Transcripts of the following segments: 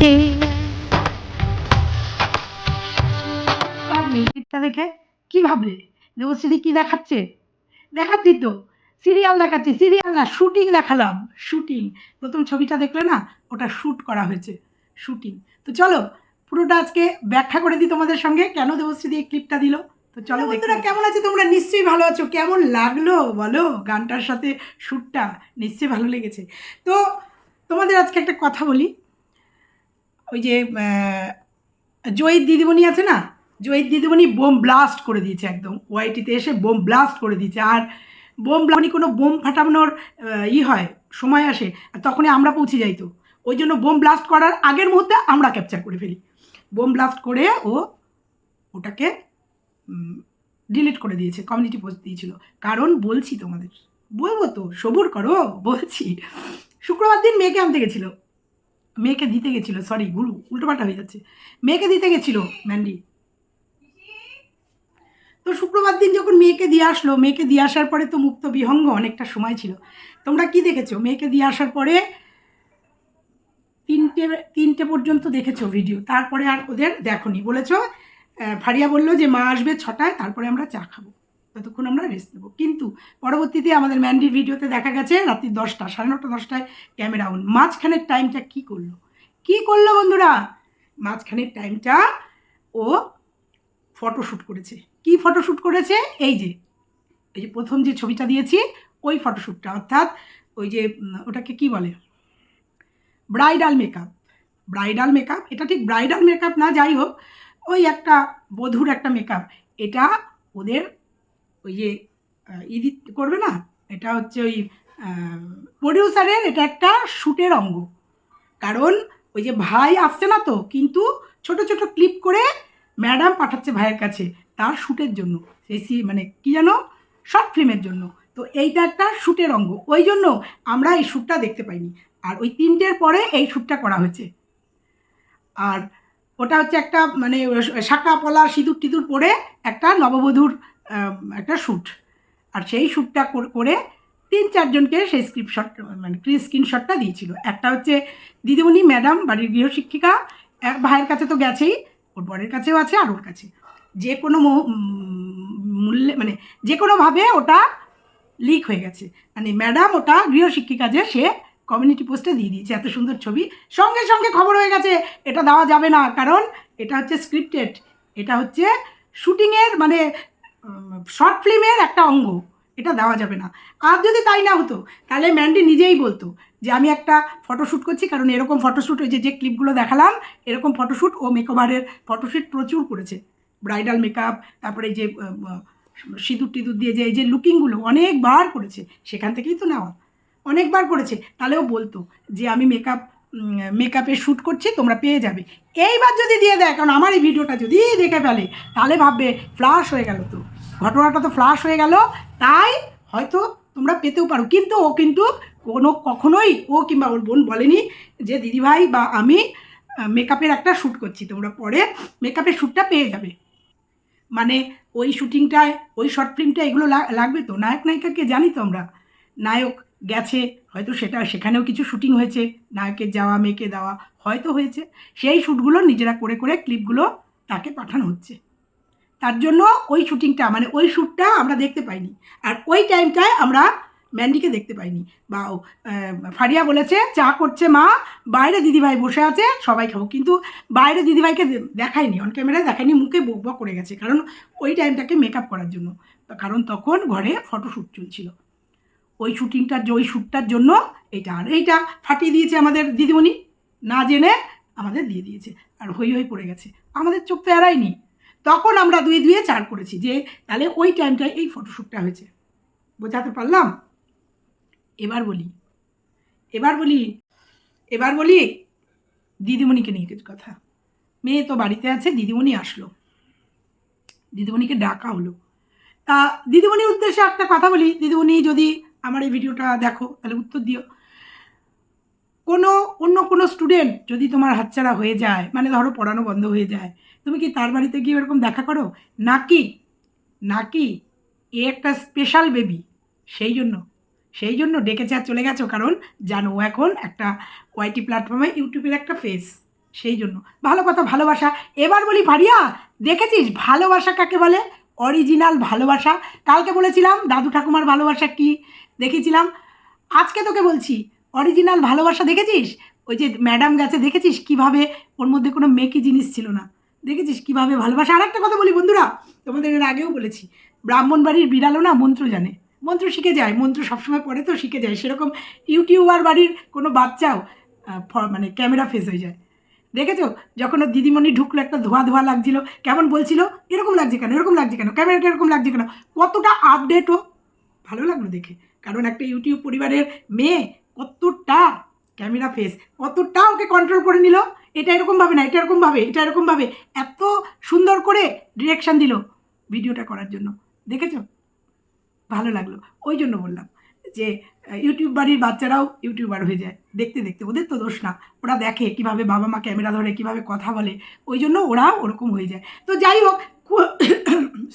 কাছে মেয়েটা দেখে কি ভাবলে? দেবশ্রী কি দেখাচ্ছে? দেখাচ্ছি তো। সিরিয়াল দেখাচ্ছি সিরিয়াল না শুটিং দেখালাম। শুটিং। প্রথম ছবিটা দেখলে না ওটা শ্যুট করা হয়েছে। শুটিং। তো চলো পুরোটা আজকে ব্যাখ্যা করে দিই তোমাদের সঙ্গে কেন দেবশ্রী এই ক্লিপটা দিল? তো চলো বন্ধুরা কেমন আছে তোমরা? নিশ্চয়ই ভালো আছো। কেমন লাগল? বলো গানটার সাথে শ্যুটটা নিশ্চয়ই ভালো লেগেছে। তো তোমাদের আজকে একটা কথা বলি। ওই যে জয়ীর দিদিমণি আছে না? জয়ীর দিদিমণি বোম ব্লাস্ট করে দিয়েছে একদম। ওয়াইটিতে এসে বোম ব্লাস্ট করে দিয়েছে। আর বোম ব্লাস্ট কোনো বোম ফাটানোর ই হয়, সময় আসে, আর তখনই আমরা পৌঁছে যাই তো। ওই জন্য বোম ব্লাস্ট করার আগের মুহূর্তে আমরা ক্যাপচার করে ফেলি। বোম ব্লাস্ট করে ও ওটাকে ডিলিট করে দিয়েছে কমিউনিটি পোস্ট দিয়েছিল। কারণ বলছি তোমাদের, বলব তো, সবুর করো, বলছি। শুক্রবার দিন মেয়েকে আনতে গেছিল। মেয়েকে দিতে গেছিল সরি গুরু, উল্টোপাল্টা হয়ে যাচ্ছে। মেয়েকে দিতে গেছিল ম্যান্ডি তো শুক্রবার দিন যখন মেয়েকে দিয়ে আসলো, মেয়েকে দিয়ে আসার পরে তো মুক্ত বিহঙ্গ অনেকটা সময় ছিল। তোমরা কি দেখেছ? মেয়েকে দিয়ে আসার পরে তিনটে তিনটে পর্যন্ত দেখেছ ভিডিও তারপরে আর ওদের দেখোনি। বলেছ ফারিয়া বলল যে, মা আসবে ছটায়, তারপরে আমরা চা খাব। ততক্ষণ আমরা রেস্ট নেব। কিন্তু পরবর্তীতে আমাদের ম্যান্ডির ভিডিওতে দেখা গেছে রাত্রি দশটা, সাড়ে নটা দশটায় ক্যামেরা অন মাঝখানের টাইমটা কি করল? কি করল বন্ধুরা? মাঝখানের টাইমটা ও ফটোশ্যুট করেছে। কি ফটোশ্যুট করেছে? এই যে এই যে প্রথম যে ছবিটা দিয়েছি, ওই ফটোশ্যুটটা অর্থাৎ ওই যে ওটাকে কি বলে? ব্রাইডাল মেকআপ ব্রাইডাল মেকআপ এটা ঠিক ব্রাইডাল মেকআপ না, যাই হোক, ওই একটা বধুর একটা মেকআপ এটা ওদের ওই যে আহ, ই দি- করবে না? এটা হচ্ছে ওই প্রডিউসারের এটা একটা শ্যুটের অঙ্গ। কারণ ওই যে ভাই আসছে না তো কিন্তু ছোট ছোট ক্লিপ করে ম্যাডাম পাঠাচ্ছে ভাইয়ের কাছে তার শ্যুটের জন্য। সেই মানে কী যেন শর্ট ফিল্মের জন্য। তো এইটা একটা শ্যুটের অঙ্গ। ওই জন্য আমরা এই শ্যুটটা দেখতে পাইনি। আর ওই তিনটের পরে এই শ্যুটটা করা হয়েছে। আর ওটা হচ্ছে একটা মানে শাঁকা পলা সিঁদুর টিঁদুর পরে একটা নববধূর একটা শ্যুট আর সেই শ্যুটটা করে তিন চারজনকে সেই স্ক্রিপ্টশট মানে স্ক্রিনশটটা দিয়েছিল। একটা হচ্ছে দিদিমণি ম্যাডাম বাড়ির গৃহশিক্ষিকা, এক ভাইয়ের কাছে তো গেছেই, ওর বরের কাছেও আছে আর ওর কাছে। যে কোনো মূল্যে মানে যে কোনোভাবে ওটা লিক হয়ে গেছে। মানে ম্যাডাম ওটা গৃহশিক্ষিকা যে, সে কমিউনিটি পোস্টে দিয়ে দিয়েছে, এত সুন্দর ছবি। সঙ্গে সঙ্গে খবর হয়ে গেছে, এটা দেওয়া যাবে না, কারণ এটা হচ্ছে স্ক্রিপ্টেড এটা হচ্ছে শুটিংয়ের মানে শর্ট ফিল্মের একটা অঙ্গ, এটা দেওয়া যাবে না। আর যদি তাই না হতো, তাহলে ম্যান্ডি নিজেই বলতো যে, আমি একটা ফটোশ্যুট করছি, কারণ এরকম ফটোশ্যুট ওই যে যে ক্লিপগুলো দেখালাম, এরকম ফটোশ্যুট ও মেকওভারের ফটোশ্যুট প্রচুর করেছে। ব্রাইডাল মেকআপ তারপরে এই যে সিঁদুর টিঁদুর দিয়ে যে, এই যে লুকিংগুলো অনেকবার করেছে, সেখান থেকেই তো নেওয়া। অনেকবার করেছে তাহলেও বলতো যে, আমি মেকআপ মেকআপে শ্যুট করছি, তোমরা পেয়ে যাবে। এইবার যদি দিয়ে দেয়, কারণ আমার এই ভিডিওটা যদি দেখে ফেলে, তাহলে ভাববে ফ্লাশ হয়ে গেল তো। ঘটনাটা তো ফ্লাশ হয়ে গেল, তাই হয়তো তোমরা পেতেও পারো। কিন্তু ও কিন্তু কোনো, কখনোই ও কিংবা ওর বোন বলেনি যে, দিদিভাই বা আমি মেকআপের একটা শ্যুট করছি, তোমরা পরে মেকআপের শ্যুটটা পেয়ে যাবে। মানে ওই শুটিংটায় ওই শর্ট ফিল্মটা এগুলো লাগবে তো? নায়ক, নায়িকাকে জানি তো আমরা। নায়ক গেছে, হয়তো সেটা, সেখানেও কিছু শ্যুটিং হয়েছে, নায়কের যাওয়া, মেয়েকে দেওয়া হয়তো হয়েছে। সেই শ্যুটগুলো নিজেরা করে করে ক্লিপগুলো তাকে পাঠানো হচ্ছে। তার জন্য ওই শুটিংটা মানে ওই শ্যুটটা আমরা দেখতে পাইনি। আর ওই টাইমটায় আমরা ম্যান্ডিকে দেখতে পাইনি। বা ফারিয়া বলেছে, চা করছে মা, বাইরে দিদিভাই বসে আছে, সবাই খাব। কিন্তু বাইরে দিদিভাইকে দেখায়নি অন ক্যামেরায় দেখায়নি, মুখে বক বক করে গেছে। কারণ ওই টাইমটাকে মেকআপ করার জন্য। কারণ তখন ঘরে ফটোশ্যুট চলছিল। ওই শুটিংটার যে ওই শ্যুটটার জন্য এইটা আর এইটা ফাটিয়ে দিয়েছে আমাদের দিদিমণি। না জেনে আমাদের দিয়ে দিয়েছে। আর হই হই পড়ে গেছে। আমাদের চোখ তো এড়ায়নি। তখন আমরা দুই দুয়ে চার করেছি যে, তাহলে ওই টাইমটায় এই ফটোশ্যুটটা হয়েছে। বোঝাতে পারলাম? এবার বলি। এবার বলি এবার বলি, দিদিমণিকে নিয়ে কিছু কথা। মেয়ে তো বাড়িতে আছে, দিদিমণি আসলো। দিদিমণিকে ডাকা হলো। তা দিদিমণির উদ্দেশ্যে একটা কথা বলি। দিদিমণি যদি আমার এই ভিডিওটা দেখো, তাহলে উত্তর দিও। কোনো, অন্য কোনো স্টুডেন্ট যদি তোমার হাতছাড়া হয়ে যায় মানে ধরো পড়ানো বন্ধ হয়ে যায়, তুমি কি তার বাড়িতে গিয়ে এরকম দেখা করো? নাকি নাকি এ একটা স্পেশাল বেবি সেই জন্য সেই জন্য ডেকেছে আর চলে গেছো, কারণ জানো এখন একটা ওয়াইটি প্ল্যাটফর্মে ইউটিউবের একটা ফেস সেই জন্য। ভালো কথা, ভালোবাসা। এবার বলি ভারিয়া দেখেছিস ভালোবাসা কাকে বলে? অরিজিনাল ভালোবাসা। কালকে বলেছিলাম, দাদু ঠাকুমার ভালোবাসা কি? দেখেছিলাম আজকে তোকে বলছি অরিজিনাল ভালোবাসা দেখেছিস? ওই যে ম্যাডাম গেছে, দেখেছিস কীভাবে ওর মধ্যে কোনো মেকি জিনিস ছিল না? দেখেছিস কীভাবে ভালোবাসা? আর একটা কথা বলি বন্ধুরা, তোমাদের এর আগেও বলেছি, ব্রাহ্মণ বাড়ির বিড়ালও না মন্ত্র জানে। মন্ত্র শিখে যায়, মন্ত্র সবসময় পড়ে তো শিখে যায়। সেরকম ইউটিউবার বাড়ির কোনো বাচ্চাও মানে ক্যামেরা ফেস হয়ে যায়। দেখেছ? যখন ওর দিদিমণি ঢুকলো, একটা ধোয়া ধোয়া লাগছিল, কেমন বলছিল? এরকম লাগছে কেন? এরকম লাগছে কেন? ক্যামেরাটা এরকম লাগছে কেন? কতটা আপডেটও ভালো লাগল দেখে। কারণ একটা ইউটিউব পরিবারের মেয়ে কতটা ক্যামেরা ফেস কতটা ওকে কন্ট্রোল করে নিল? এটা এরকমভাবে না, এটা এরকমভাবে এটা এরকমভাবে এত সুন্দর করে ডিরেকশন দিল ভিডিওটা করার জন্য। দেখেছ? ভালো লাগল। ওই জন্য বললাম যে ইউটিউব বাড়ির বাচ্চারাও ইউটিউবার হয়ে যায়। দেখতে দেখতে। ওদের তো দোষ না। ওরা দেখে কীভাবে বাবা মা ক্যামেরা ধরে, কীভাবে কথা বলে। ওই জন্য ওরা ওরকম হয়ে যায়। তো যাই হোক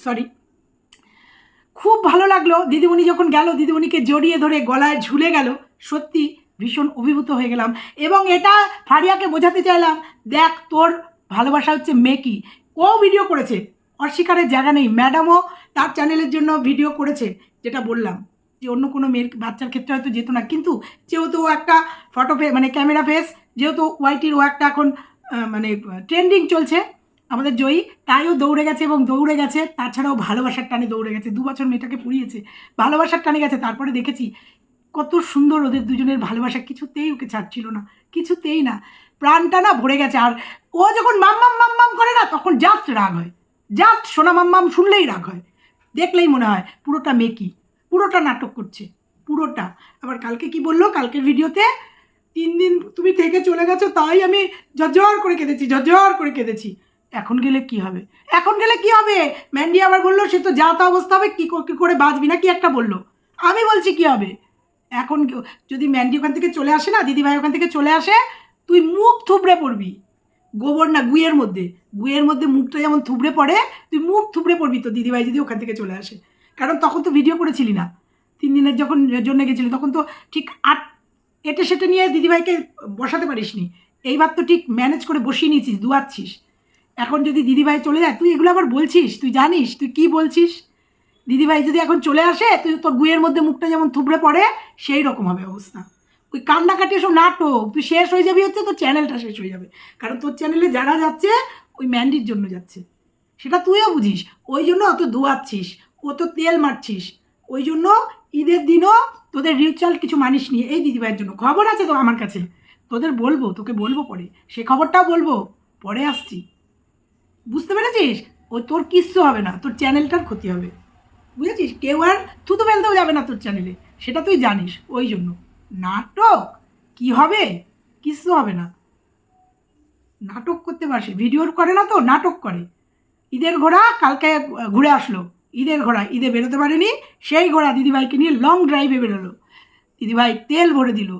সরি খুব ভালো লাগল। দিদিমণি যখন গেল, দিদিমণিকে জড়িয়ে ধরে গলায় ঝুলে গেল সত্যি ভীষণ অভিভূত হয়ে গেলাম। এবং এটা ফারিয়াকে বোঝাতে চাইলাম, দেখ তোর ভালোবাসা হচ্ছে মেকি। ও ভিডিও করেছে, অস্বীকারের জায়গা নেই। ম্যাডামও তার চ্যানেলের জন্য ভিডিও করেছে, যেটা বললাম যে অন্য কোনো মেয়ের বাচ্চার ক্ষেত্রে হয়তো যেত না। কিন্তু যেহেতু ও একটা ফটো ফে মানে ক্যামেরা ফেস যেহেতু ওয়াইটির ও একটা এখন মানে ট্রেন্ডিং চলছে আমাদের জয়ী তাইও দৌড়ে গেছে এবং দৌড়ে গেছে। তাছাড়াও ভালোবাসার টানে দৌড়ে গেছে। দু বছর মেয়েটাকে পুড়িয়েছে। ভালোবাসার টানে গেছে। তারপরে দেখেছি কত সুন্দর ওদের দুজনের ভালোবাসা, কিছুতেই ওকে ছাড়ছিল না, কিছুতেই না। প্রাণটা না ভরে গেছে, আর ও যখন মাম্মাম মাম্মাম করে না, তখন জাস্ট রাগ হয়। জাস্ট সোনা মাম্মাম শুনলেই রাগ হয়। দেখলেই মনে হয়, পুরোটা মেকি, পুরোটা নাটক করছে, পুরোটা। আবার কালকে কি বলল? কালকের ভিডিওতে, তিন দিন তুমি থেকে চলে গেছো, তাই আমি ঝরঝর করে কেঁদেছি, ঝরঝর করে কেঁদেছি। এখন গেলে কি হবে? এখন গেলে কি হবে? ম্যান্ডি আবার বলল, সে তো যা তা অবস্থা হবে কী কী করে বাঁচবি না? কি একটা বলল। আমি বলছি, কি হবে? এখন যদি ম্যান্ডি ওখান থেকে চলে আসে না, দিদিভাই ওখান থেকে চলে আসে, তুই মুখ থুবড়ে পড়বি। গোবর না, গুয়ের মধ্যে। গুয়ের মধ্যে মুখটা যেমন থুবড়ে পড়ে, তুই মুখ থুবড়ে পড়বি তো দিদিভাই যদি ওখান থেকে চলে আসে। কারণ তখন তো ভিডিও করেছিলি না। তিন দিনের যখন জন্য গেছিলি, তখন তো ঠিক আট এটে সেটে নিয়ে দিদিভাইকে বসাতে পারিসনি। এইবার তো ঠিক ম্যানেজ করে বসিয়ে নিয়েছিস, দুয়াচ্ছিস। এখন যদি দিদিভাই চলে যায়, তুই এগুলো আবার বলছিস? তুই জানিস? তুই কি বলছিস? দিদিভাই যদি এখন চলে আসে তুই তোর গুয়ের মধ্যে মুখটা যেমন থুবড়ে পড়ে, সেই রকম হবে অবস্থা। ওই কান্নাকাটি সব নাটক, তুই শেষ হয়ে যাবি হচ্ছে, তোর চ্যানেলটা শেষ হয়ে যাবে। কারণ তোর চ্যানেলে যারা যাচ্ছে, ওই ম্যান্ডির জন্য যাচ্ছে। সেটা তুইও বুঝিস। ওই জন্য অত ও তো তেল মারছিস। ওই জন্য ঈদের দিনও তোদের রিচুয়াল কিছু মানিস নিয়ে এই দিদিভাইয়ের জন্য খবর আছে তো আমার কাছে। তোদের বলব, তোকে বলব পরে। সে খবরটাও বলব, পরে আসছি। বুঝতে পেরেছিস? ও তোর কিচ্ছু হবে না, তোর চ্যানেলটার ক্ষতি হবে। বুঝেছিস? কেউ আর থুতু ফেলতেও যাবে না তোর চ্যানেলে সেটা তুই জানিস, ওই জন্য। নাটক? কি হবে? কিচ্ছু হবে না। নাটক করতে পারছে। ভিডিও করে না তো, নাটক করে। ঈদের ঘোড়া কালকে ঘুরে আসলো। ঈদের ঘোড়া, ঈদে বেরোতে পারেনি। সেই ঘোড়া দিদিভাইকে নিয়ে লং ড্রাইভে বেরোলো। দিদিভাই তেল ভরে দিল।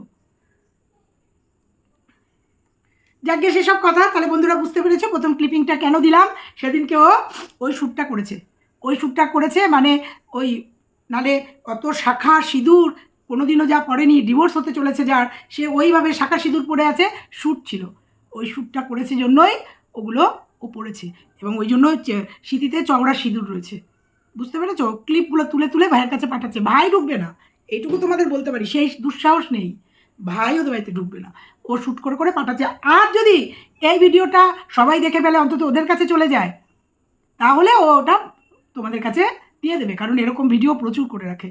যাকে সেসব কথা। তাহলে বন্ধুরা বুঝতে পেরেছ, প্রথম ক্লিপিংটা কেন দিলাম? সেদিনকে ও ওই শ্যুটটা করেছে। ওই শ্যুটটা করেছে মানে ওই নালে অত শাখা সিঁদুর কোনোদিনও যা পড়েনি ডিভোর্স হতে চলেছে যার, সে ওইভাবে শাখা সিঁদুর পরে আছে শ্যুট ছিল। ওই শ্যুটটা করেছে জন্যই ওগুলো ও পড়েছে। এবং ওই জন্য স্মৃতিতে চওড়া সিঁদুর রয়েছে। বুঝতে পেরেছ? ক্লিপগুলো তুলে তুলে ভাইয়ের কাছে পাঠাচ্ছে। ভাই ঢুকবে না। এইটুকু তোমাদের বলতে পারি। সেই দুঃসাহস নেই। ভাই ওদের বাড়িতে ঢুকবে না। ও শ্যুট করে করে পাঠাচ্ছে। আর যদি এই ভিডিওটা সবাই দেখে ফেলে, অন্তত ওদের কাছে চলে যায়, তাহলে ও ওটা তোমাদের কাছে দিয়ে দেবে, কারণ এরকম ভিডিও প্রচুর করে রাখে,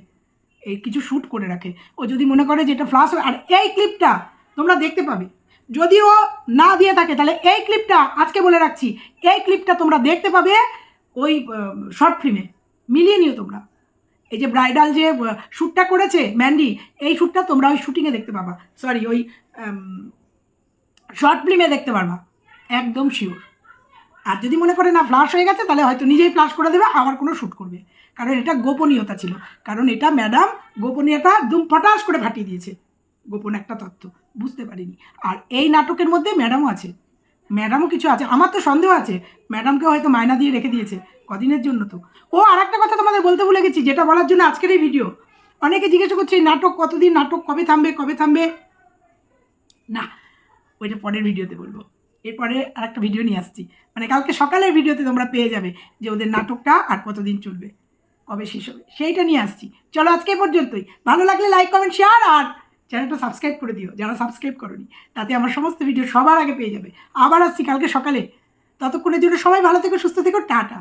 এই কিছু শ্যুট করে রাখে। ও যদি মনে করে যে এটা ফ্লাশ হয়, আর এই ক্লিপটা তোমরা দেখতে পাবে। যদি ও না দিয়ে থাকে, তাহলে এই ক্লিপটা আজকে বলে রাখছি, এই ক্লিপটা তোমরা দেখতে পাবে ওই শর্ট ফিল্মে মিলিয়ে নিও তোমরা। এই যে ব্রাইডাল যে শ্যুটটা করেছে ম্যান্ডি এই শ্যুটটা তোমরা ওই শ্যুটিংয়ে দেখতে পাবা। সরি ওই শর্ট ফিল্মে দেখতে পারবা। একদম শিওর আর যদি মনে করে না ফ্লাশ হয়ে গেছে, তাহলে হয়তো নিজেই ফ্লাশ করে দেবে, আবার কোনো শ্যুট করবে। কারণ এটা গোপনীয়তা ছিল। কারণ এটা ম্যাডাম গোপনীয়তা দুম ফটাস করে ফাটিয়ে দিয়েছে। গোপন একটা তথ্য, বুঝতে পারিনি। আর এই নাটকের মধ্যে ম্যাডামও আছে। ম্যাডামও কিছু আছে। আমার তো সন্দেহ আছে। ম্যাডামকে হয়তো মায়না দিয়ে রেখে দিয়েছে। কদিনের জন্য তো। ও আর একটা কথা তোমাদের বলতে ভুলে গেছি, যেটা বলার জন্য আজকের এই ভিডিও অনেকে জিজ্ঞাসা করছে নাটক কতদিন? নাটক কবে থামবে? কবে থামবে? না, ওইটা পরের ভিডিওতে বলব। এরপরে আরেকটা ভিডিও নিয়ে আসছি। মানে কালকে সকালের ভিডিওতে তোমরা পেয়ে যাবে যে ওদের নাটকটা আর কতদিন চলবে, কবে শেষ হবে, সেইটা নিয়ে আসছি। চলো আজকে পর্যন্তই। ভালো লাগলে লাইক কমেন্ট শেয়ার আর চ্যানেলটা সাবস্ক্রাইব করে দিও, যারা সাবস্ক্রাইব করনি, তাতে আমার সমস্ত ভিডিও সবার আগে পেয়ে যাবে। আবার আসছি কালকে সকালে। ততক্ষণের জন্য সবাই ভালো থেকো, সুস্থ থেকো, টাটা।